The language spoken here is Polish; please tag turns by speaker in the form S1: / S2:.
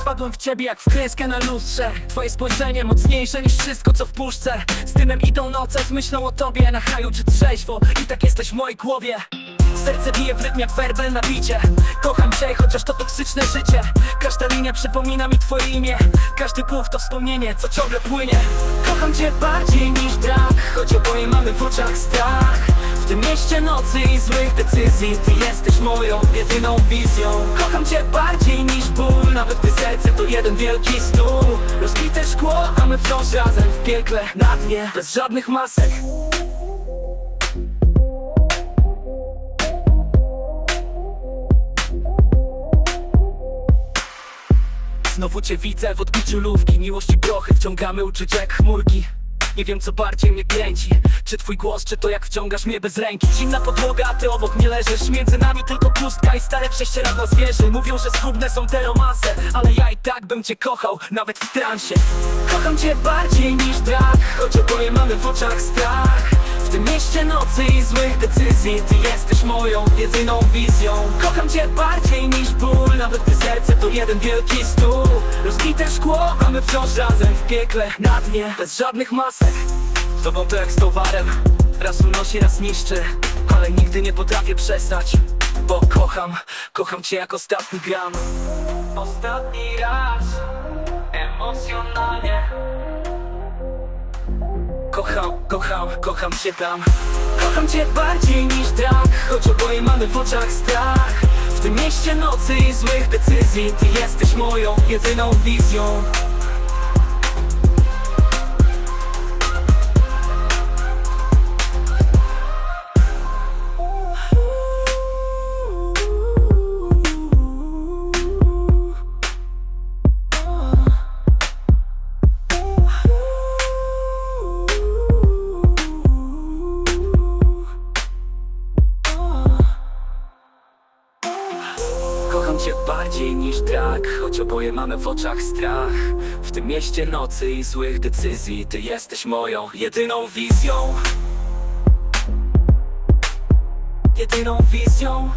S1: Wpadłem w ciebie jak w kreskę na lustrze. Twoje spojrzenie mocniejsze niż wszystko co w puszce. Z dymem idą noce z myślą o tobie. Na haju czy trzeźwo i tak jesteś w mojej głowie. Serce bije w rytm jak werbel na bicie. Kocham cię, chociaż to toksyczne życie. Każda linia przypomina mi twoje imię. Każdy puch to wspomnienie, co ciągle płynie. Kocham cię bardziej niż brak Choć oboje mamy w oczach strach tym mieście nocy i złych decyzji. Ty jesteś moją jedyną wizją. Kocham cię bardziej niż ból Nawet gdy serce to jeden wielki stół. Rozbite szkło, a my wciąż razem w piekle Na dnie, bez żadnych masek. Znowu cię widzę w odbiciu lówki. Miłości prochy wciągamy uczucia jak chmurki Nie wiem co bardziej mnie kręci. Czy twój głos, czy to jak wciągasz mnie bez ręki? Zimna podłoga, a ty obok mnie leżysz. Między nami tylko pustka i stare prześcieradła zwierzy. Mówią, że zgubne są te romanse Ale ja i tak bym cię kochał, nawet w transie. Kocham cię bardziej niż brak Choć oboje mamy w oczach strach tym mieście nocy i złych decyzji. Ty jesteś moją jedyną wizją. Kocham cię bardziej niż ból Nawet gdy serce to jeden wielki stół. Rozbite szkło, a my wciąż razem w piekle Na dnie, bez żadnych masek. Tobą to jak z towarem. Raz unosi, raz niszczy Ale nigdy nie potrafię przestać Bo kocham, kocham cię jak ostatni gram. Ostatni raz Kocham, kocham, kocham cię tam. Kocham cię bardziej niż drak Choć oboje mamy w oczach strach. W tym mieście nocy i złych decyzji Ty jesteś moją jedyną wizją bardziej niż drak Choć oboje mamy w oczach strach. W tym mieście nocy i złych decyzji. Ty jesteś moją jedyną wizją. Jedyną wizją